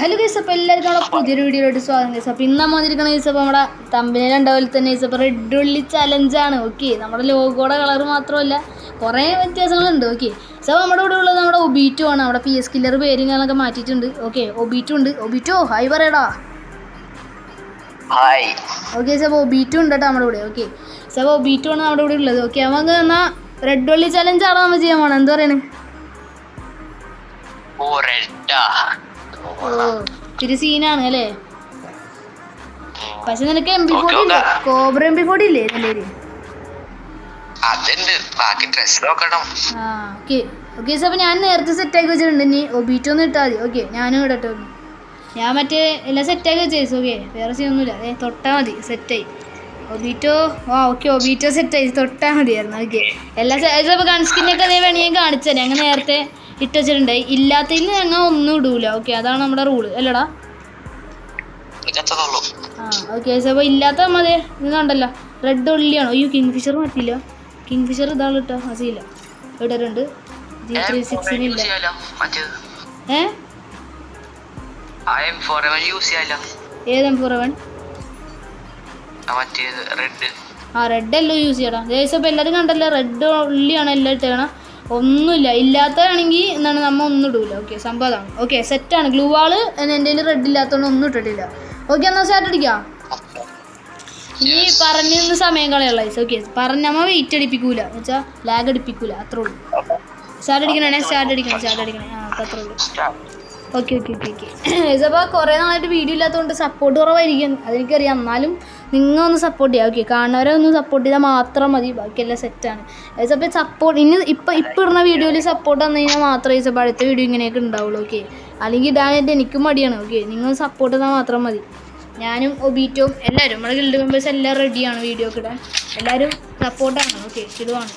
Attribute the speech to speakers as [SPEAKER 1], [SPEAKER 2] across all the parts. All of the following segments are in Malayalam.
[SPEAKER 1] ഹലോ ഗൈസ് അപ്പോൾ എല്ലാവർക്കും നമ്മുടെ പുതിയൊരു വീഡിയോയിലോട്ട് സ്വാഗതം ഗൈസ് അപ്പോൾ ഇന്ന് നമ്മൾ വന്നിരിക്കുന്ന ഗൈസ് അപ്പോൾ നമ്മുടെ തമ്പിനെ കണ്ട പോലെ തന്നെ ഗൈസ് അപ്പോൾ റെഡ് ഉള്ളി ചലഞ്ചാണ് ഓക്കെ നമ്മുടെ ലോഗോയുടെ കളർ മാത്രമല്ല കുറേ വ്യത്യാസങ്ങളുണ്ട്. ഓക്കെ സോ നമ്മുടെ കൂടെ ഉള്ളത് നമ്മുടെ ഒബീറ്റോ ആണ്. നമ്മുടെ പി എസ് കില്ലർ പേരും കാര്യങ്ങളൊക്കെ മാറ്റിയിട്ടുണ്ട്. ഓക്കെ ഒബീറ്റോ ഉണ്ട്. ഒബീറ്റോ ഹായ് പറയടാ.
[SPEAKER 2] ഹായ്
[SPEAKER 1] ഓക്കെ സോ ഒബീറ്റോ ഉണ്ട് കേട്ടോ നമ്മുടെ കൂടെ ഓക്കെ സോ ഒബീറ്റോ ആണ് നമ്മുടെ കൂടെ ഉള്ളത്. ഓക്കെ നമുക്ക് എന്നാൽ റെഡ് ഉള്ളി ചലഞ്ചാണോ നമ്മൾ ചെയ്യാൻ പോകണം എന്താ പറയണേ?
[SPEAKER 2] ഓ റെഡാ
[SPEAKER 1] ഇത്തിരി സീനാണ് അല്ലേ? പക്ഷെ നിനക്ക് എം ബി ഫോർട്ടി ഇല്ലേ? കോബ്ര എം ബി ഫോർട്ടി ഇല്ലേ
[SPEAKER 2] അതുണ്ട്. ബാക്കി ഡ്രസ് നോക്കണം.
[SPEAKER 1] ആ ഓക്കെ. ഓക്കെ സാർ ഞാൻ നേരത്തെ സെറ്റാക്കി വെച്ചിട്ടുണ്ട്. ഇനി ഒബീറ്റോ ഒന്ന് ഇട്ടാൽ മതി. ഓക്കെ ഞാനും ഇടട്ടെ ഞാൻ മറ്റേ എല്ലാം സെറ്റാക്കി വെച്ചേസ് ഓക്കെ. വേറെ ചെയ്യൊന്നുമില്ല ഏ തൊട്ടാൽ മതി സെറ്റായി ഒബീറ്റോ ആ ഓക്കെ ഒബീറ്റോ സെറ്റായി തൊട്ടാൽ മതിയായിരുന്നു. ഓക്കെ. എല്ലാ അപ്പോൾ ഗൺസ്കിന്നൊക്കെ അതേ വേണമെങ്കിൽ ഞാൻ കാണിച്ചു തരാം. ഞങ്ങൾ നേരത്തെ ഇട്ട് വെച്ചിട്ടുണ്ട് ഇല്ലാത്തതിൽ ഞങ്ങൾ ഒന്നും ഇടൂല. ഓക്കെ അതാണ് നമ്മുടെ റൂൾ അല്ലടാ? ആ ഓക്കെ അപ്പോൾ ഇല്ലാത്ത മതി ഇതുണ്ടല്ലോ റെഡ് ഉള്ളിയാണോ? അയ്യോ കിങ് ഫിഷർ മാറ്റിയില്ല കിങ് ഫിഷർ ഇതാണ് ഇട്ടോ അസിയില്ല ഇടരുണ്ട് ജി ത്രീ സിക്സിന് ഇല്ല ഏ?
[SPEAKER 2] എം ഫോർ എവൻ
[SPEAKER 1] ഏത് എം ഫോർ അവൻ
[SPEAKER 2] ആ റെഡ്
[SPEAKER 1] എല്ലോ യൂസ് ചെയ്യണം. ദേശം എല്ലാവരും കണ്ടല്ലോ റെഡ് ഉള്ളിയാണ് എല്ലാം ഇട്ടേക്കണം. ഒന്നുമില്ല. ഇല്ലാത്തതാണെങ്കിൽ എന്താണ് നമ്മൾ ഒന്നും ഇടൂല. ഓക്കെ സംഭവം അതാണ് ഓക്കെ സെറ്റാണ് ഗ്ലൂ വാൾ എന്റെ റെഡ് ഇല്ലാത്തതുകൊണ്ട് ഒന്നും ഇട്ടിട്ടില്ല. ഓക്കെ എന്നാൽ സ്റ്റാർട്ട് അടിക്കാം? ഈ പറഞ്ഞു നിന്ന് സമയം കളയുള്ള ഓക്കെ പറഞ്ഞമ്മ വെയിറ്റ് അടിപ്പിക്കൂല. എന്ന് വെച്ചാൽ ലാഗ് അടിപ്പിക്കൂല. അത്രേ ഉള്ളൂ. സ്റ്റാർട്ട് അടിക്കണേ സ്റ്റാർട്ട് അടിക്കണം സ്റ്റാർട്ട് അടിക്കണേ. ആ അത്രേ ഉള്ളൂ. ഓക്കെ ഓക്കെ ഓക്കെ ഓക്കെ ഇതപ്പോൾ കുറേ നാളായിട്ട് വീഡിയോ ഇല്ലാത്തതുകൊണ്ട് സപ്പോർട്ട് കുറവായിരിക്കും. അതെനിക്കറിയാം. എന്നാലും നിങ്ങൾ ഒന്ന് സപ്പോർട്ട് ചെയ്യുക ഓക്കെ കാണുന്നവരെ ഒന്ന് സപ്പോർട്ട് ചെയ്താൽ മാത്രം മതി. ബാക്കിയെല്ലാം സെറ്റാണ് ചിലപ്പോൾ സപ്പോർട്ട് ഇനി ഇപ്പം ഇപ്പം ഇടുന്ന വീഡിയോയിൽ സപ്പോർട്ട് വന്നു കഴിഞ്ഞാൽ മാത്രമേ ഏസപ്പോൾ അടുത്ത വീഡിയോ ഇങ്ങനെയൊക്കെ ഉണ്ടാവുള്ളൂ. ഓക്കെ അല്ലെങ്കിൽ ഇടാനായിട്ട് എനിക്കും മടിയാണ്. ഓക്കെ നിങ്ങൾ സപ്പോർട്ട് ചെയ്താൽ മാത്രം മതി. ഞാനും ഒബീറ്റോം എല്ലാവരും നമ്മുടെ ഗിൽഡ് മെമ്പേഴ്സ് എല്ലാം റെഡിയാണ് വീഡിയോ ഒക്കെ ഇടാൻ. എല്ലാവരും സപ്പോർട്ടാണ് ഓക്കെ ഇടുവാണ്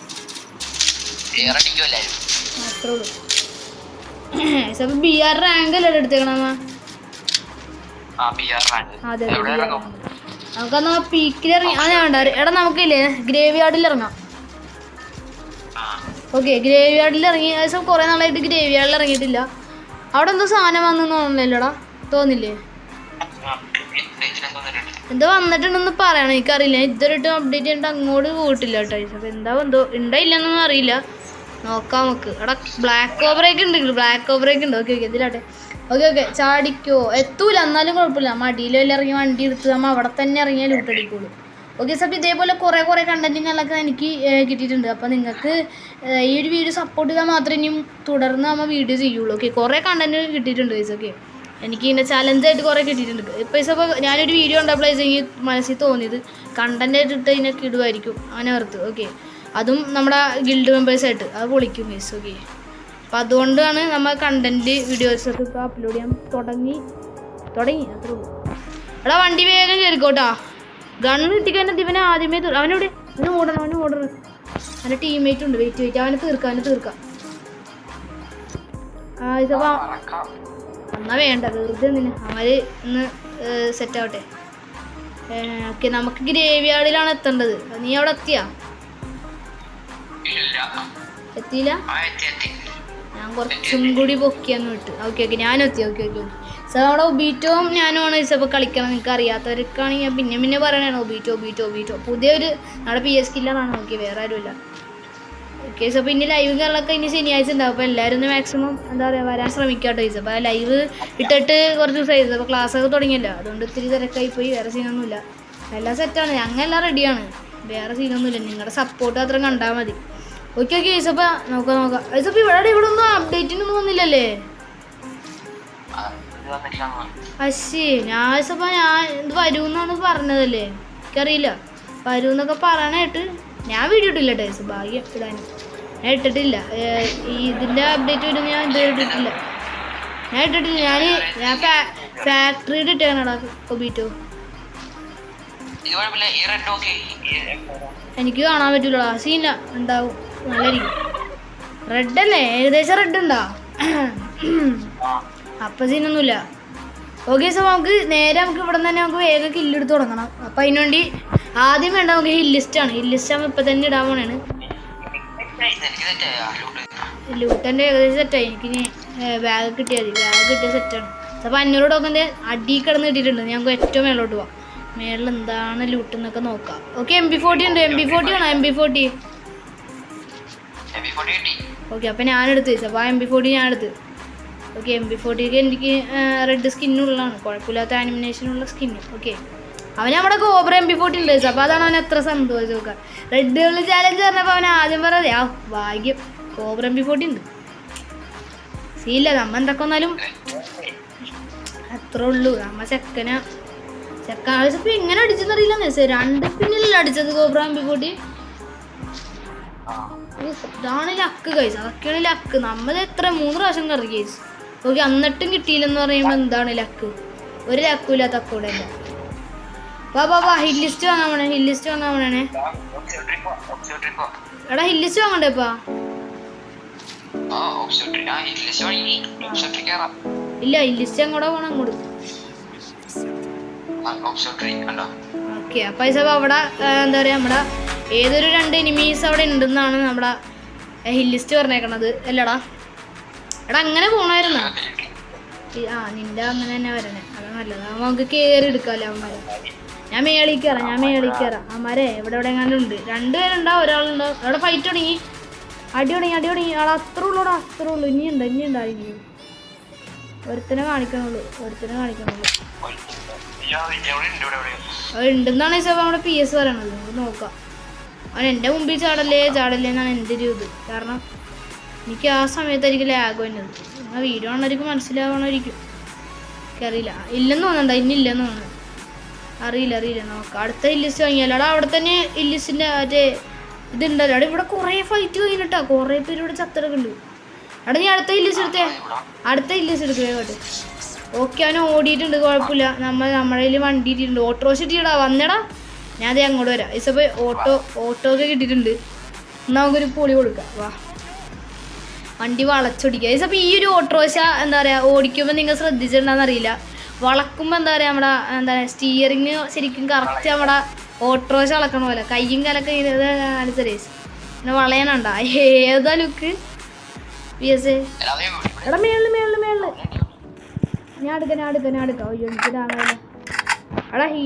[SPEAKER 1] അത്രേ ഉള്ളൂ. ഏസപ്പോൾ ബി ആർ റാങ്ക് അല്ലേ എടുത്തേക്കണമ്മ
[SPEAKER 2] ആ ബി ആർ റാങ്ക്
[SPEAKER 1] അതെ നമുക്കെന്നാ പീക്കിൽ ഇറങ്ങി ഞാൻ ഉണ്ടാവും എടാ നമുക്കില്ലേ ഗ്രേവി യാർഡിൽ ഇറങ്ങാം ഓക്കെ ഗ്രേവി യാർഡിൽ ഇറങ്ങി ഏകദേശം കുറേ നാളായിട്ട് ഗ്രേവി യാർഡിൽ ഇറങ്ങിയിട്ടില്ല. അവിടെ എന്തോ സാധനം വന്നു തോന്നുന്നില്ലടാ? തോന്നില്ലേ? എന്തോ വന്നിട്ടുണ്ടെന്ന് പറയണം. എനിക്കറിയില്ല. ഇതുവരെയായിട്ട് അപ്ഡേറ്റ് ചെയ്തിട്ട് അങ്ങോട്ട് പോയിട്ടില്ല കേട്ടോ. അപ്പോൾ എന്താ എന്തോ ഉണ്ടായില്ലെന്നൊന്നും അറിയില്ല. നോക്കാം നമുക്ക്. എടാ ബ്ലാക്ക് കോബ്രയൊക്കെ ഉണ്ട് ബ്ലാക്ക് കോബ്രയൊക്കെ ഉണ്ട്. Okay okay ഇതിലാട്ടെ. Okay okay. ചാടിക്കോ. എത്തൂല. എന്നാലും കുഴപ്പമില്ല. മടിയിലെല്ലാം ഇറങ്ങി വണ്ടി എടുത്ത് നമ്മൾ അവിടെ തന്നെ ഇറങ്ങിയാൽ ലൂട്ടടിക്കുള്ളൂ ഓക്കെ സബ് ഇതേപോലെ കുറേ കുറേ കണ്ടന്റുകളൊക്കെ എനിക്ക് കിട്ടിയിട്ടുണ്ട്. അപ്പോൾ നിങ്ങൾക്ക് ഈ ഒരു വീഡിയോ സപ്പോർട്ട് ചെയ്താൽ മാത്രമേ ഇനിയും തുടർന്ന് നമ്മൾ വീഡിയോ ചെയ്യുള്ളൂ. ഓക്കെ കുറേ കണ്ടന്റ് കിട്ടിയിട്ടുണ്ട് ഗൈസ് ഓക്കെ. എനിക്ക് ഇതിന്റെ ചലഞ്ചായിട്ട് കുറേ കിട്ടിയിട്ടുണ്ട്. ഇപ്പോൾ ഇപ്പോൾ ഞാനൊരു വീഡിയോ കണ്ടപ്പോൾ എനിക്ക് മനസ്സിൽ തോന്നിയത്. കണ്ടന്റ് ആയിട്ട് ഇട്ട് ഇതിനൊക്കെ ഇടുമായിരിക്കും അങ്ങനെ ഓർത്ത് ഓക്കെ. അതും നമ്മുടെ ഗിൽഡ് മെമ്പേഴ്സായിട്ട് അത് പൊളിക്കും ഗൈസ് ഓക്കെ. അപ്പം അതുകൊണ്ടാണ് നമ്മൾ കണ്ടന്റ് വീഡിയോസൊക്കെ ഇപ്പോൾ അപ്ലോഡ് ചെയ്യാൻ തുടങ്ങി തുടങ്ങി അത്രേ ഉള്ളൂ. എടാ വണ്ടി വേഗം കയറിക്കോട്ടാ ഗണ്ണ് കിട്ടിക്കഴിഞ്ഞാൽ ഇവനെ ആദ്യമേ തീർ അവനോട് അവന് ഓടണം അവന് ഓടണം. അവന്റെ ടീംമേറ്റ് ഉണ്ട്. വെയിറ്റ് വെയിറ്റ് അവനെ തീർക്കാം അവനെ തീർക്കാം. ആ ഇതപ്പാ എന്നാ വേണ്ട വെറുതെ നിന്നെ. അവർ ഇന്ന് സെറ്റ് ആവട്ടെ. ഓക്കെ നമുക്ക് ഗ്രേവിയാർഡിലാണ് എത്തേണ്ടത്. നീ അവിടെ എത്തിയാ? എത്തിയില്ല? കുറച്ചും കൂടി പൊക്കിയെന്ന് വിട്ട് ഓക്കെ ഓക്കെ ഞാനും എത്തി ഓക്കെ ഓക്കെ ഓക്കെ സാർ അവിടെ ഒബീറ്റോവും ഞാനുമാണ് ചിലപ്പോൾ കളിക്കണം നിങ്ങൾക്ക് അറിയാത്തവർക്കാണെങ്കിൽ ഞാൻ പിന്നെ പിന്നെ പറയണതാണ് ഒബീറ്റോ ഒബീറ്റോ ഒബീറ്റോ. പുതിയൊരു നമ്മുടെ പി എസ് കില്ലറാണ് ഓക്കെ വേറെ ആരുമില്ല. ഓക്കെ സോ പിന്നെ ലൈവ് ലൈവുകളൊക്കെ ഇനി ശനിയാഴ്ച ഉണ്ടാവും. അപ്പോൾ എല്ലാവരും ഒന്ന് മാക്സിമം എന്താ പറയുക വരാൻ ശ്രമിക്കാട്ടോ ചോദിച്ചു അപ്പോൾ ലൈവ് ഇട്ടിട്ട് കുറച്ച് ദിവസമായി അപ്പോൾ ക്ലാസ്സൊക്കെ തുടങ്ങിയല്ലോ. അതുകൊണ്ട് ഇത്തിരി തിരക്കായി പോയി വേറെ സീനൊന്നുമില്ല എല്ലാം സെറ്റാണ് അങ്ങനെല്ലാം റെഡിയാണ് വേറെ സീനൊന്നുമില്ല നിങ്ങളുടെ സപ്പോർട്ട് അത്ര കണ്ടാൽ മതി. ഓക്കെ ഓക്കെ ഐസപ്പ നോക്കാം നോക്കാം. ഐസപ്പ ഇവിടെ ഇവിടെ ഒന്നും അപ്ഡേറ്റിനൊന്നും വന്നില്ലല്ലേ?
[SPEAKER 2] അശ്ശി ഇത്
[SPEAKER 1] ഞാൻ ഐസപ്പ ഞാൻ ഇത് വരൂന്നാണ് പറഞ്ഞതല്ലേ? എനിക്കറിയില്ല. വരൂന്നൊക്കെ പറയണ കേട്ട് ഞാൻ വീഡിയോ ഇട്ടില്ല കേട്ടോ ഭാഗ്യം ഇടാൻ ഞാൻ ഇട്ടിട്ടില്ല. ഇതിന്റെ അപ്ഡേറ്റ് വരും ഞാൻ ഇതുവരെ ഇട്ടിട്ടില്ല. ഞാൻ ഇട്ടിട്ടില്ല. ഞാൻ ഞാൻ ഫാക്ടറിയുടെ ഇട്ടേക്കണടാ കൊബീറ്റോ.
[SPEAKER 2] ഇത്
[SPEAKER 1] എനിക്ക് കാണാൻ പറ്റൂല സീന ഉണ്ടാവും. നല്ലായിരിക്കും റെഡ് അല്ലേ? ഏകദേശം റെഡ് ഉണ്ടാ? അപ്പം സീനൊന്നുമില്ല ഓക്കെ സോ നമുക്ക് നേരെ നമുക്ക് ഇവിടെ തന്നെ നമുക്ക് വേഗം കില്ലെടുത്ത് തുടങ്ങണം. അപ്പം അതിനുവേണ്ടി ആദ്യം വേണ്ട നമുക്ക് ഹിൽ ആണ്. ഹിൽ ലിസ്റ്റ് ആകുമ്പോൾ ഇപ്പം തന്നെ ഇടാൻ പോണാണ്
[SPEAKER 2] ലൂട്ടന്റെ
[SPEAKER 1] ലൂട്ടന്റെ ഏകദേശം സെറ്റായി എനിക്കിനി ബാഗ് കിട്ടിയാൽ മതി. ബാഗ് കിട്ടിയ സെറ്റാണ് അപ്പോൾ അഞ്ഞൂറ് ടോക്കന്റെ അടി കിടന്ന് കിട്ടിയിട്ടുണ്ട്. ഞങ്ങൾക്ക് ഏറ്റവും മേലോട്ട് പോവാം. മേളിൽ എന്താണ് ലൂട്ട് എന്നൊക്കെ നോക്കാം. ഓക്കെ എം ബി ഫോർട്ടി ഉണ്ട്. എം ബി ഫോർട്ടി ആണോ എം ബി ഫോർട്ടി ഓക്കെ അപ്പോൾ ഞാനെടുത്ത് വെച്ചു. അപ്പോൾ ആ എം ബി ഫോർട്ടി ഞാൻ എടുത്ത് ഓക്കെ എം ബി ഫോർട്ടിക്ക് എനിക്ക് റെഡ് സ്കിന്നുള്ളതാണ് കുഴപ്പമില്ലാത്ത ആനിമിനേഷനുള്ള സ്കിന്ന് ഓക്കെ അവൻ നമ്മുടെ കോബ്ര എം ബി ഫോർട്ടി ഉണ്ട് വെച്ചു അപ്പോൾ അതാണ് അവൻ എത്ര സന്തോഷം നോക്കുക റെഡ് കളി ചാലഞ്ച് പറഞ്ഞപ്പോൾ അവൻ ആദ്യം പറയാതെ ആ ഭാഗ്യം. കോബ്ര എം ബി ഫോർട്ടി ഉണ്ട്. സീല്ല നമ്മ എന്തൊക്കെ വന്നാലും അത്രേ ഉള്ളൂ. നമ്മ ചെക്കന. ചെക്കൻ ഇപ്പം എങ്ങനെ അടിച്ചെന്നറിയില്ല രണ്ട് പിന്നിലല്ല അടിച്ചത് കോബ്ര എം ബി ഫോർട്ടി ഇതാണ് ലക്ക് കൈസ് അതൊക്കെയാണ് ലക്ക് നമ്മൾ എത്ര? മൂന്ന് പ്രാവശ്യം കറി കേസ് ഓക്കെ എന്നിട്ടും കിട്ടിയില്ലെന്ന് പറയുമ്പോൾ എന്താണ് ലക്ക് ഒരു ലക്കുമില്ലാത്ത തക്കൂടെ വാ വാ വാ ഹിൽ ലിസ്റ്റ് വാങ്ങാൻ വേണേ ഹിൽ ലിസ്റ്റ് വാങ്ങാൻ വേണേ എടാ ഹിൽ ലിസ്റ്റ് വാങ്ങണ്ടേപ്പാ ഇല്ല ഹിൽ ലിസ്റ്റ് അങ്ങോട്ട് പോണം അങ്ങോട്ട്. ഓക്കെ അപ്പം അവിടെ എന്താ പറയാ നമ്മുടെ ഏതൊരു രണ്ട് എനിമീസ് അവിടെ ഉണ്ടെന്നാണ് നമ്മുടെ ഹിൽ ലിസ്റ്റ് പറഞ്ഞേക്കണത്. അല്ലടാ. എടാ അങ്ങനെ പോണായിരുന്നു. ഈ- ആ നിന്റെ അങ്ങനെ തന്നെ വരണേ. അതാ നല്ലത്. നമുക്ക് കേറി എടുക്കാമല്ലോ അവന്മാരെ. ഞാൻ മേളിൽ കയറാം ഞാൻ മേളിൽ കയറാം അവന്മാരെ എവിടെ എവിടെ എങ്ങാനും ഉണ്ട്. രണ്ടുപേരുണ്ടോ ഒരാളുണ്ടോ. അവിടെ ഫൈറ്റ് തുടങ്ങി. അടി തുടങ്ങി അടി തുടങ്ങി. ആൾ അത്ര ഉള്ളൂടാ അത്ര ഉള്ളൂ. ഉണ്ട് ഇനി ഉണ്ടായിരിക്കും ഒരുത്തനെ കാണിക്കണുള്ളൂ ഒരുത്തനെ കാണിക്കണുള്ളൂ.
[SPEAKER 2] ഇവിടെ?
[SPEAKER 1] ഉണ്ടെന്നാണ് വെച്ചാൽ നമ്മുടെ പി എസ് പറയണത്. നമുക്ക് നോക്കാം. അവൻ എന്റെ മുമ്പിൽ ചാടല്ലേ? ചാടല്ലേ എന്നാണ് എന്റെ ഒരു ഇത്. കാരണം എനിക്ക് ആ സമയത്തായിരിക്കും ലാഗ് വന്നത്. ആ വീഡിയോ ആണവർക്ക് മനസ്സിലാവണമായിരിക്കും. എനിക്കറിയില്ല ഇല്ലെന്ന് തോന്നണ്ട ഇനി ഇല്ലെന്ന് തോന്നുന്നു. അറിയില്ല അറിയില്ല. നോക്കാം. അടുത്ത ഇല്ലിസ് വാങ്ങിയാലോ? അവിടെ അവിടെ തന്നെ ഇല്ലിസിന്റെ മറ്റേ ഇതുണ്ടല്ലോ. അവിടെ ഇവിടെ കുറേ ഫൈറ്റ് കഴിഞ്ഞിട്ടാ. കുറേ പേര് ഇവിടെ ചത്തെടുക്കുന്നുണ്ട്. അവിടെ നീ അടുത്ത ഇല്ലിസ് എടുത്തേ. അടുത്ത ഇല്ലിസ് എടുക്കേ കേട്ടോ ഓക്കെ അവൻ ഓടിയിട്ടുണ്ട്. കുഴപ്പമില്ല. നമ്മൾ നമ്മുടെ കയ്യിൽ വണ്ടി ഇട്ടിട്ടുണ്ട്. ഓട്ടോറിക്ഷ ഇട്ടിടാ വന്നടാ. ഞാൻ അതേ അങ്ങോട്ട് വരാം. ഇസപ്പോൾ ഓട്ടോ ഓട്ടോ ഒക്കെ കിട്ടിയിട്ടുണ്ട്. എന്നാ നമുക്കൊരു പൊളി കൊടുക്കാം. വാ. വണ്ടി വളച്ചൊടിക്കുക. ഇസപ്പോൾ ഈ ഒരു ഓട്ടോശ എന്താ പറയുക ഓടിക്കുമ്പോൾ നിങ്ങൾ ശ്രദ്ധിച്ചിട്ടുണ്ടെന്നറിയില്ല വളക്കുമ്പോൾ എന്താ പറയുക നമ്മുടെ എന്താ പറയുക സ്റ്റിയറിങ് ശരിക്കും കറക്റ്റ് നമ്മുടെ ഓട്ടോശ വളക്കണ പോലെ. കയ്യും കലൊക്കെ ഇത് കാണിച്ചറിയ പിന്നെ വളയണണ്ട. ഏതാ ലുക്ക്? എടാ മേളിൽ മേളിൽ ഞാൻ എടുക്കാം ഞാൻ അടുക്കാം ഞാൻ എടുക്കാം. അയ്യോ എനിക്ക് താങ്ങാനോ എടാ ഹീ.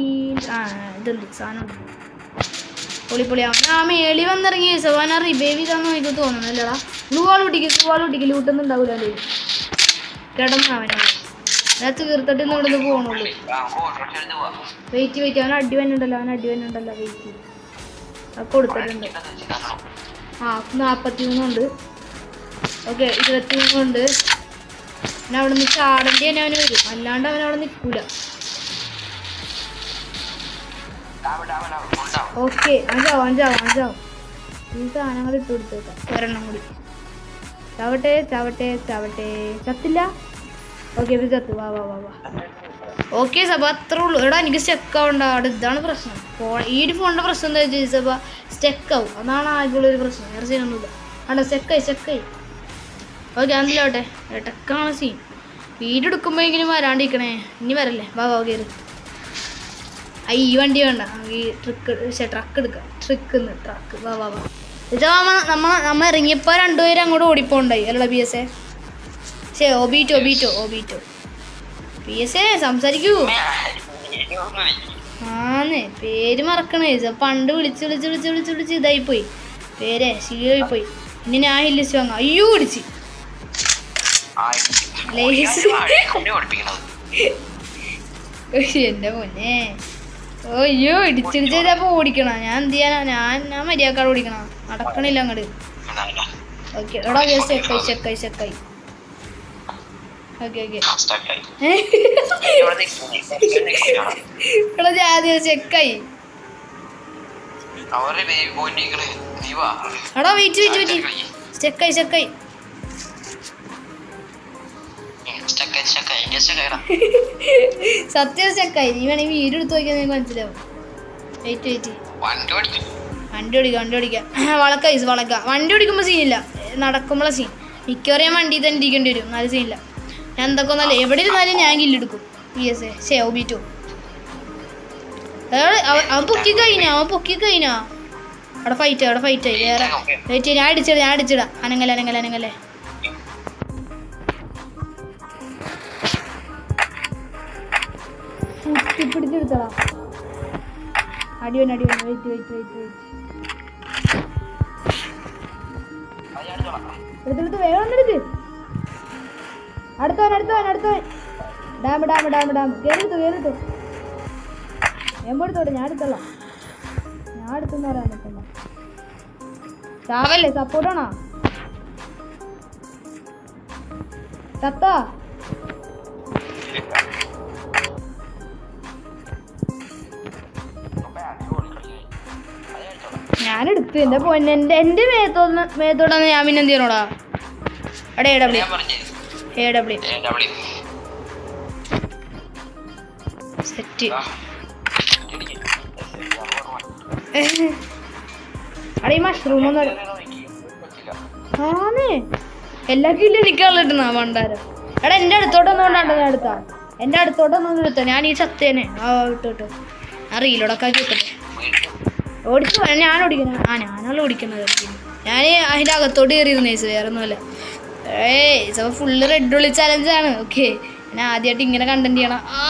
[SPEAKER 1] ആ ഇതുണ്ട്. സാധനം ഉണ്ട്. പൊളി പൊളി അവൻ ആ മേളി വന്നിറങ്ങി. സവാന റിബേവ് ചെയ്താന്ന് എനിക്ക് തോന്നുന്നു അല്ലടാ. ഗ്ലൂ വാൾ ഒട്ടിക്ക് ഗ്ലൂ വാൾ ഒട്ടിക്ക് ലൂട്ടൊന്നും ഉണ്ടാവില്ല എന്റെ കിടന്നു അവനെ. ഞാൻ തീർത്തിട്ട് ഇന്ന് ഇവിടെ പോകണുള്ളൂ
[SPEAKER 2] ആ
[SPEAKER 1] വെയിറ്റ് വെയിറ്റ് അവൻ അടി വന്നുണ്ടല്ലോ അവൻ അടി വന്നുണ്ടല്ലോ. വെയിറ്റ് അത് കൊടുത്തിട്ടുണ്ട്. ആ നാൽപ്പത്തി മൂന്നുണ്ട് ഓക്കെ ഇരുപത്തി മൂന്നുണ്ട് പിന്നെ അവിടെ നിന്ന് ചാടേണ്ടി തന്നെ അവന് വരും. അല്ലാണ്ട് അവൻ അവിടെ നിൽക്കൂല. ഓക്കെ അഞ്ചാവും അഞ്ചാവും അഞ്ചാവും. ഈ സാധനങ്ങൾ ഇട്ട് കൊടുത്തേക്കാം. ഒരെണ്ണം കൂടി. ചവട്ടെ ചവട്ടെ ചവട്ടെ. ചത്തില്ല? ഓക്കെ ചത്തു. വാ വാ വാ വാ. ഓക്കെ സഭ അത്രേ ഉള്ളൂ. എടാ എനിക്ക് സ്റ്റെക്ക് ആവണ്ട അവിടെ ഇതാണ് പ്രശ്നം. ഫോൺ ഈ ഒരു ഫോണിന്റെ പ്രശ്നം എന്താ വെച്ചാൽ സഭ? സ്റ്റെക്ക് ആവും അതാണ് ആകെയുള്ള ഒരു പ്രശ്നം. വേറെ സീനൊന്നുമില്ല അവിടെ സ്റ്റെക്കായി സ്റ്റെക്കായി. ഓക്കെ അതിലോട്ടെ ഇടക്കാണ് സീൻ വീട് എടുക്കുമ്പോഴെങ്കിലും വരാണ്ടിരിക്കണേ. ഇനി വരല്ലേ? വാ വാ കയറി ഈ വണ്ടി വേണ്ട. നമുക്ക് ഈ ട്രിക്ക് പക്ഷേ ട്രക്ക് എടുക്കാം. ട്രിക്ക് ട്രക്ക് വാ വാ വാ. നമ്മ നമ്മ ഇറങ്ങിയപ്പോൾ രണ്ടുപേരും അങ്ങോട്ട് ഓടിപ്പോണ്ടായി. അല്ലടാ പി എസ് എ ശേ Obito Obito Obito. P S A സംസാരിക്കൂ. ആന്ന് പേര് മറക്കണേ. പണ്ട് വിളിച്ച് വിളിച്ച് വിളിച്ച് വിളിച്ച് വിളിച്ച് ഇതായി പോയി പേരെ ശീലമായി പോയി ഇനി ഞാൻ ഹില്ലിച്ച് വാങ്ങാം. അയ്യോ വിളിച്ച് ലേസ്. മോനെ അയ്യോ ഇടിച്ചിടിച്ച് ചെയ്തപ്പോ ഓടിക്കണ? ഞാൻ എന്ത് ചെയ്യാനാ? ഞാൻ ഞാൻ മര്യാദക്കാട് ഓടിക്കണ? നടക്കണില്ല അങ്ങോട്ട് ഓക്കെ എടാ ചെക്കായി ചെക്കായി ചെക്കായി ഓക്കെ ഓക്കെ.
[SPEAKER 2] സ്റ്റക്കായി
[SPEAKER 1] എടാ ചെക്കായി എടാ വെയിറ്റ് വെയിറ്റ് വെയിറ്റ് ചെക്കായി ചെക്കായി സത്യം ചെക്കായി നീ വേണമെങ്കിൽ വീട് എടുത്ത് നോക്കിയാൽ നിനക്ക് മനസ്സിലാവും. വെയിറ്റ് വെയിറ്റ്
[SPEAKER 2] വണ്ടി ഓടിക്കും
[SPEAKER 1] വണ്ടി ഓടിക്കാം. വളക്ക ഈസ് വളക്ക. വണ്ടി ഓടിക്കുമ്പോൾ സീനില്ല. നടക്കുമ്പോഴെ സീൻ. മിക്കവാറും ഞാൻ വണ്ടി തന്നെ ഇരിക്കേണ്ടി വരും. നല്ല സീനില്ല. ഞാൻ എന്തൊക്കെ ഒന്നല്ല എവിടെ ഇരുന്നാലും ഞാൻ കില്ലെടുക്കും പി എസ് എ ഷേ ഒ ബി ടു അവൻ പൊക്കി കഴിഞ്ഞാ അവൻ പൊക്കി കഴിഞ്ഞാ. അവിടെ ഫൈറ്റ് അവിടെ ഫൈറ്റ് ആയി വേറെ വെയിറ്റ് ഞാൻ അടിച്ചിടാം ഞാൻ അടിച്ചിടാം. അനങ്ങല അനങ്ങല അനങ്ങല്ലേ എടുത്തോളാം അടിവൻ അടിവൻ വെയിറ്റ് വെയിറ്റ് വെയിറ്റ് വെയിറ്റ് എടുത്തെടുത്ത് വേഗം എടുക്ക് അടുത്തവൻ അടുത്തവൻ അടുത്തവൻ. Damn damn damn damn. കയറിട്ടു കയറിട്ടു ഞാൻ എടുത്തോട്ടെ ഞാൻ എടുത്തോളാം. ഞാൻ എടുത്തെന്ന് പറയാൻ പറ്റില്ല. ചാവല്ലേ സപ്പോർട്ടാണോ ചത്താ എന്റെ പൊന്നെ എന്റെ എന്റെ മേത്തോന്ന് മേത്തോടാന്ന് ഞാൻ പിന്നെ എന്ത് ചെയ്യണോടാ? അവിടെ A W A W set.
[SPEAKER 2] അടേ
[SPEAKER 1] അവിടെ ഈ മഷ്റൂം ഒന്നും ആന്നേ. എല്ലാ കില്ലും എനിക്കുള്ള ഇട്ടുന്ന പണ്ടാരം എടാ എന്റെ അടുത്തോട്ടൊന്നും കൊണ്ടാണ്ട് ഞാൻ എടുത്താ. എന്റെ അടുത്തോട്ടൊന്നും എടുത്ത. ഞാൻ ഈ ചത്തേനെ. ആ വിട്ടു വിട്ടു ആ റീലോടൊക്കെ പോയാ ഞാൻ ഓടിക്കുന്നത് ആ ഞാനല്ല ഓടിക്കുന്നത്. ഞാൻ അതിന്റെ അകത്തോട്ട് കയറിയിരുന്നു സർ വേറെ ഒന്നുമല്ല ഏയ് സോ ഫുള്ള് റെഡ് ഉള്ളി ചലഞ്ചാണ് ഓക്കെ ഞാൻ ആദ്യമായിട്ട് ഇങ്ങനെ കണ്ടന്റ് ചെയ്യണം. ആ!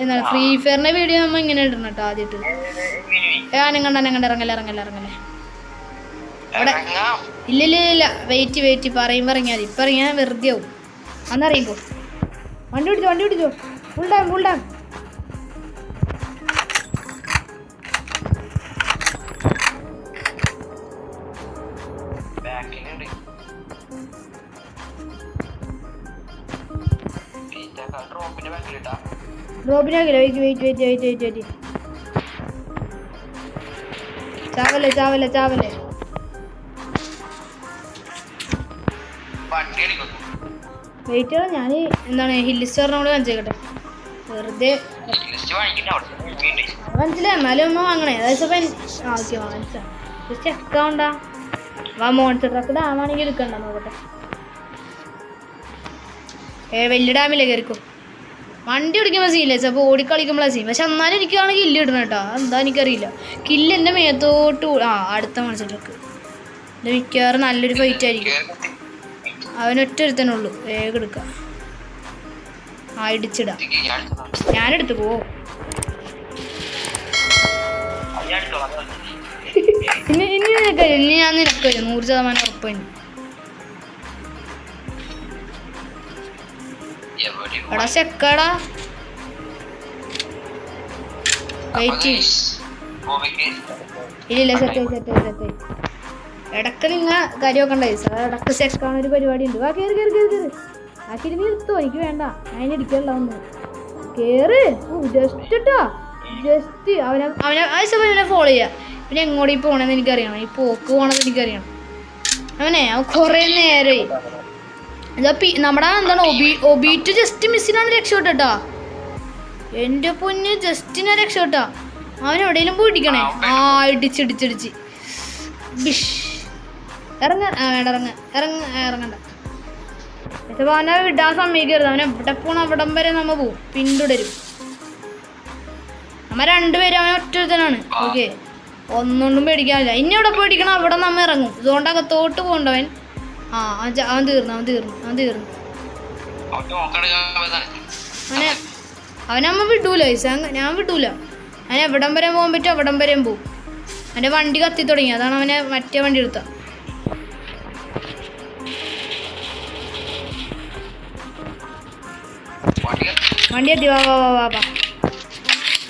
[SPEAKER 1] എന്താണ് ഫ്രീ ഫയറിന്റെ വീഡിയോ നമ്മൾ ഇങ്ങനെ ഇടണം കേട്ടോ ആദ്യമായിട്ട് ഞാനും കണ്ട? കണ്ട? ഇറങ്ങല്ലേ ഇറങ്ങല്ലേ അവിടെ ഇല്ല ഇല്ല ഇല്ല. വെയിറ്റ് വെയിറ്റ് പറയുമ്പോൾ ഇറങ്ങിയാൽ മതി ഇപ്പം ഇറങ്ങിയാൽ വെറുതെ ആവും. അന്നറിയുമ്പോൾ വണ്ടി പിടിച്ചോ വണ്ടി പിടിച്ചോ full time full dam ഡ്രോപ്പിനാക്കില്ല wait wait wait wait wait wait. ചാവല്ലേ ചാവല്ലേ ചാവല്ലേ? വെയിറ്റ് ഞാൻ എന്താണ് ഹിൽ സ്റ്റോറിനോട് കാണിച്ചേക്കട്ടെ. വെറുതെ മനസ്സിലായി എന്നാലും ഒന്ന് വാങ്ങണേ. അതായത് ഓക്കെ വാങ്ങിച്ചാ ജസ്റ്റ് അക്കൗണ്ടാ വാ മോൺസ്റ്റർ ട്രക്ക് ഡാമാണെങ്കിൽ എടുക്കണ്ട നോക്കട്ടെ. ഏ വലിയ ഡാമിലേ കയറിക്കോ വണ്ടി ഓടിക്കുമ്പോൾ സീനില്ല ചിലപ്പോൾ ഓടിക്കളിക്കുമ്പോഴാണ് സീൻ പക്ഷെ എന്നാലും എനിക്കാണ് കില്ല് ഇടണം കേട്ടോ. എന്താ എനിക്കറിയില്ല. കില്ല് എന്റെ മേത്തോട്ട് ആ അടുത്ത മത്സരത്തിലേക്ക്. എന്റെ മിക്കവാറ് നല്ലൊരു ഫൈറ്റ് ആയിരിക്കും. അവനൊറ്റ ഒരുത്തനേ ഉള്ളൂ. വേഗം എടുക്കാം. ആ ഇടിച്ചിടാം. ഞാനെടുത്ത് പോ. ഇനി ഇനി ഞാൻ നിനക്ക് വരും നൂറ് ശതമാനം ഉറപ്പ് തന്നെ എടാ ചെക്കടാ. വെയിറ്റ് ഇല്ല സെറ്റ് സെറ്റ് സെറ്റ് ഇടയ്ക്ക് നിങ്ങ കാര്യം വെക്കണ്ടേ സാർ ഇടയ്ക്ക് സെക്കാണ് ഒരു പരിപാടി ഉണ്ട്. വാ കയറി കയറി കയറി കയറി ആ കിരി നീ എടുത്തോ? എനിക്ക് വേണ്ട. അതിന് ഇടിക്കണ്ട ഒന്ന് കേറ്. ജസ്റ്റ് ഇട്ടോ ജസ്റ്റ് അവനെ അവനെ ആ സമയം അവനെ ഫോളോ ചെയ്യാം. പിന്നെ എങ്ങോട്ട് പോണെന്ന് എനിക്കറിയണം. ഈ പോക്ക് പോണെന്ന് എനിക്കറിയണം. അവനെ അവൻ കുറേ നേരമായി ഇതാ പി നമ്മുടെ എന്താണ് ഒബി ഒബീറ്റ് ജസ്റ്റ് മിസ്സിനാണ് രക്ഷപ്പെട്ടോ എന്റെ പൊന്ന് ജസ്റ്റിനെ രക്ഷപ്പെട്ടാ. അവൻ എവിടെയെങ്കിലും പോയി ഇടിക്കണേ? ആ ഇടിച്ചിടിച്ചിടിച്ച് ബിഷ് ഇറങ്ങ. വേണ്ട ഇറങ്ങ. ഇറങ്ങ ഇറങ്ങണ്ട. അവനെ വിടാൻ സമ്മതിക്കരുത്. അവൻ എവിടെ പോണ അവിടെ വരെ നമ്മ പോവും. പിന്തുടരും. നമ്മ രണ്ടുപേരും അവൻ ഒറ്റൊരുത്തനാണ് ഓക്കെ. ഒന്നൊന്നും പേടിക്കാനില്ല. ഇനി എവിടെ പേടിക്കണം അവിടെ നമ്മ ഇറങ്ങും. ഇതുകൊണ്ട് അകത്തോട്ട് പോകണ്ടവൻ ആ അവൻ ച- അവൻ തീർന്നു അവൻ തീർന്നു അവൻ തീർന്നു. അവനെ അവനമ്മ വിടൂല ഞാൻ വിടൂല. അവൻ എവിടം വരെ പോകാൻ പറ്റും അവിടം വരെ പോകും അവന്റെ വണ്ടി കത്തി തുടങ്ങി അതാണ് അവനെ മറ്റേ വണ്ടി എടുത്ത. വണ്ടി എത്തി വാ വാ വാ വാ വാ.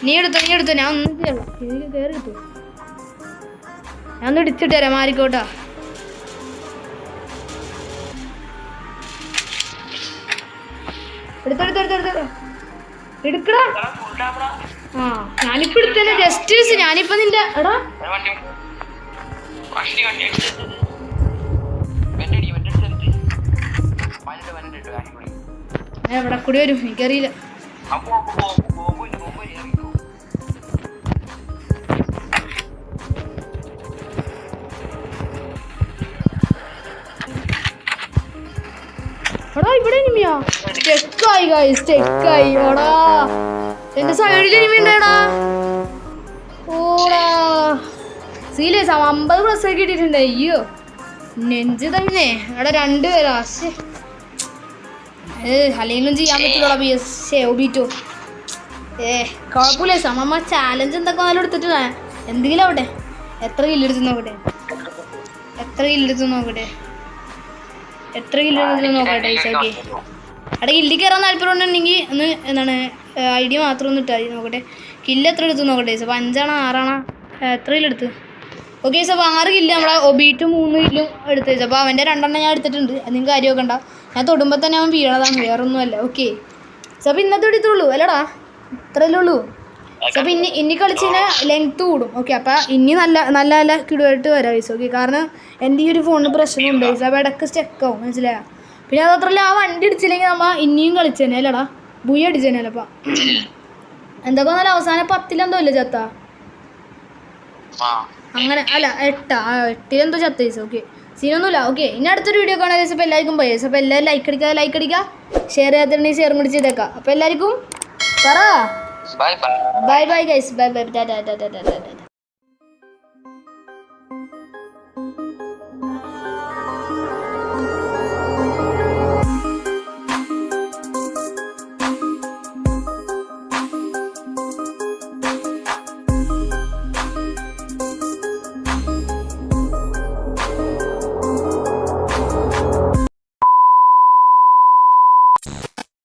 [SPEAKER 1] നീ എടുത്തോ നീ എടുത്തോ ഞാൻ ഒന്നും ചെയ്യല്ല കയറി ഞാൻ ഒന്ന് ഇടിച്ചിട്ട് തരാം മാറിക്കോട്ടാ. എടുക്കടാ. ആ ഞാനിപ്പോ എടുത്തന്നെ ജസ്റ്റ് ഞാനിപ്പോ നിന്റെ എടാ. എവിടെ കൂടി വരും? എനിക്കറിയില്ല. സ്റ്റെക്കായി കായി സ്റ്റെക്കായി ഓടാ. എന്റെ സൈഡിൽ ഇനിമി ഉണ്ടേടാ ഓടാ. സീരിയസ് അമ്പത് പ്ലസ് ഒക്കെ ഇട്ടിട്ടുണ്ട്. അയ്യോ. നെഞ്ച് തന്നെ. അവിടെ രണ്ടുപേരാ. ഏ അല്ലെങ്കിലും ചെയ്യാൻ പറ്റില്ലടാ B S O B A കുഴപ്പമില്ല സമമ്മ ചാലഞ്ച് എന്തൊക്കെ നല്ല എടുത്തിട്ട് എന്തെങ്കിലും ആവട്ടെ. എത്ര കില്ലെടുത്ത് നോക്കട്ടെ? എത്ര കില്ലെടുത്ത് നോക്കട്ടെ? എത്ര കില്ലെടുത്ത് നോക്കട്ടെ ഓക്കെ അവിടെ കില്ലി കയറാൻ താല്പര്യം ഉണ്ടെങ്കിൽ ഒന്ന് എന്താണ് ഐ ഡി മാത്രം ഒന്ന് ഇട്ടാൽ നോക്കട്ടെ. കില്ല് എത്ര എടുത്തു നോക്കട്ടെ അപ്പോൾ അഞ്ചാണോ ആറാണോ? എത്രയിൽ എത്ര കില്ല് എടുത്ത് ഓക്കെ സാർ ആറ് കില്ല് നമ്മളെ ഒബീറ്റ് മൂന്ന് കില്ലും എടുത്തു വെച്ചു. അപ്പോൾ അവന്റെ രണ്ടെണ്ണം ഞാൻ എടുത്തിട്ടുണ്ട്. അതിന് കാര്യമൊക്കെ ഉണ്ടാവും ഞാൻ തൊടുമ്പോൾ തന്നെ അവൻ വീണതാണ് വേറൊന്നുമല്ല. ഓക്കെ അപ്പോൾ ഇന്നത്തെ എടുത്തുള്ളൂ അല്ലടാ ഇത്രയല്ലേ ഉള്ളൂ? അപ്പോൾ ഇനി ഇനി കളിച്ച് കഴിഞ്ഞാൽ ലെങ്ത്ത് കൂടും. ഓക്കെ അപ്പോൾ ഇനി നല്ല നല്ല നല്ല കിടുവായിട്ട് വരാം വയസ്സ് ഓക്കെ കാരണം എന്റെ ഈ ഒരു ഫോണിന് പ്രശ്നമുണ്ട് വയസ്സ് അപ്പോൾ ഇടയ്ക്ക് സ്റ്റെക്കാവും മനസ്സിലായോ? പിന്നെ അതത്രല്ല ആ വണ്ടി അടിച്ചില്ലെങ്കിൽ നമ്മ ഇനിയും കളിച്ചേനെ അല്ലടാ. ബുയ അടിച്ചേനെ അപ്പം. എന്തൊക്കെ വന്നാലും അവസാനം പത്തിലെന്തോ ഇല്ല ചത്ത? അങ്ങനെ അല്ല എട്ടാ ആ എട്ടിലെന്തോ ചത്ത ചേച്ചി ഓക്കെ സീനൊന്നുമില്ല ഓക്കെ ഇനി അടുത്തൊരു വീഡിയോ കാണാൻ ചേച്ചി അപ്പോൾ എല്ലാവർക്കും പോയി അപ്പോൾ എല്ലാവരും ലൈക്ക് അടിക്കുക ലൈക്ക് അടിക്കുക ഷെയർ ചെയ്യാത്തിട്ടുണ്ടെങ്കിൽ ഷെയർ കൂടി ചെയ്തേക്കാം. അപ്പോൾ എല്ലാവർക്കും പറ.
[SPEAKER 2] Bye bye
[SPEAKER 1] bye bye guys bye bye ഡാ ഡാ ഡാ ടാറ്റാ